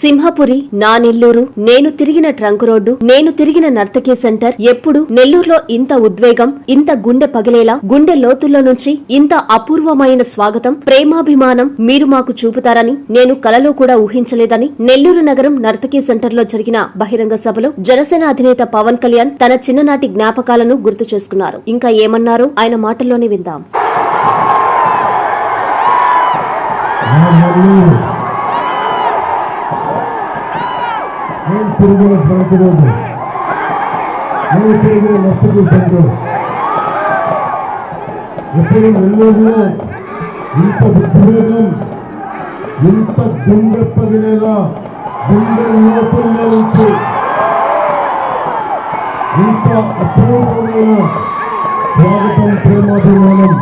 సింహపురి నా నెల్లూరు నేను తిరిగిన ట్రంక్ రోడ్డు నేను తిరిగిన నర్తకీ సెంటర్ ఎప్పుడు నెల్లూరులో ఇంత ఉద్వేగం ఇంత గుండె పగిలేలా గుండె లోతుల్లో నుంచి ఇంత అపూర్వమైన స్వాగతం ప్రేమాభిమానం మీరు మాకు చూపుతారని నేను కలలో కూడా ఊహించలేదని నెల్లూరు నగరం నర్తకీ సెంటర్లో జరిగిన బహిరంగ సభలో జనసేన అధినేత పవన్ కళ్యాణ్ తన చిన్ననాటి జ్ఞాపకాలను గుర్తు చేసుకున్నారు. ఇంకా ఏమన్నారో ఆయన మాటల్లోనే విందాం. తిరిగిన బ్రతుకు రోజు నేను తిరిగిన నర్తకి సంఘం ఎప్పుడు ఇంత ఉద్వేగం ఇంత గుండె పగిలేలా గుండె లోపల ఉంచి ఇంత అపూర్వమైన స్వాగతం ప్రేమాభిమానం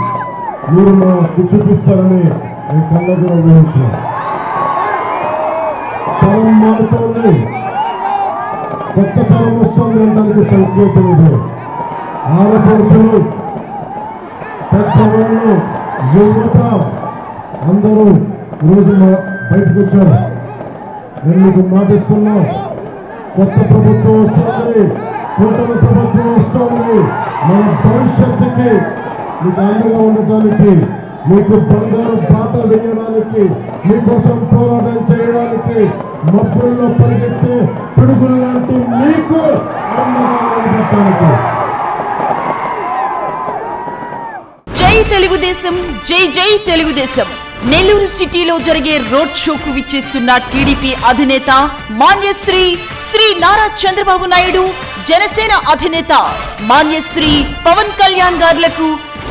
మీరు మాకు చూపిస్తారని నేను కళ్ళకు ఊహించిన తరం మారుతోంది. కొత్త తరం వస్తుంది అనడానికి సంకేతం ఇది. ఆడపడుచులు పెద్దవాళ్ళు యువత అందరూ ఈరోజు బయటకు వచ్చారు. నేను మీకు మాటిస్తున్నా? కొత్త ప్రభుత్వం వస్తుంది కూటమి ప్రభుత్వం వస్తుంది. మన భవిష్యత్తుకి మీకు అండగా ఉండటానికి మీకు బంగారు బాట వేయడానికి మీకోసం పోరాటం చేయడానికి మబ్బుల్లో పరిగెత్తే పిడుగులు లాంటి మీకు జై తెలుగుదేశం జై జై తెలుగుదేశం. నెల్లూరు సిటీలో జరిగే రోడ్ షోకు విచ్చేస్తున్న టీడీపీ అధినేత మాన్యశ్రీ శ్రీ నారా చంద్రబాబు నాయుడు జనసేన అధినేత మాన్యశ్రీ పవన్ కళ్యాణ్ గారులకు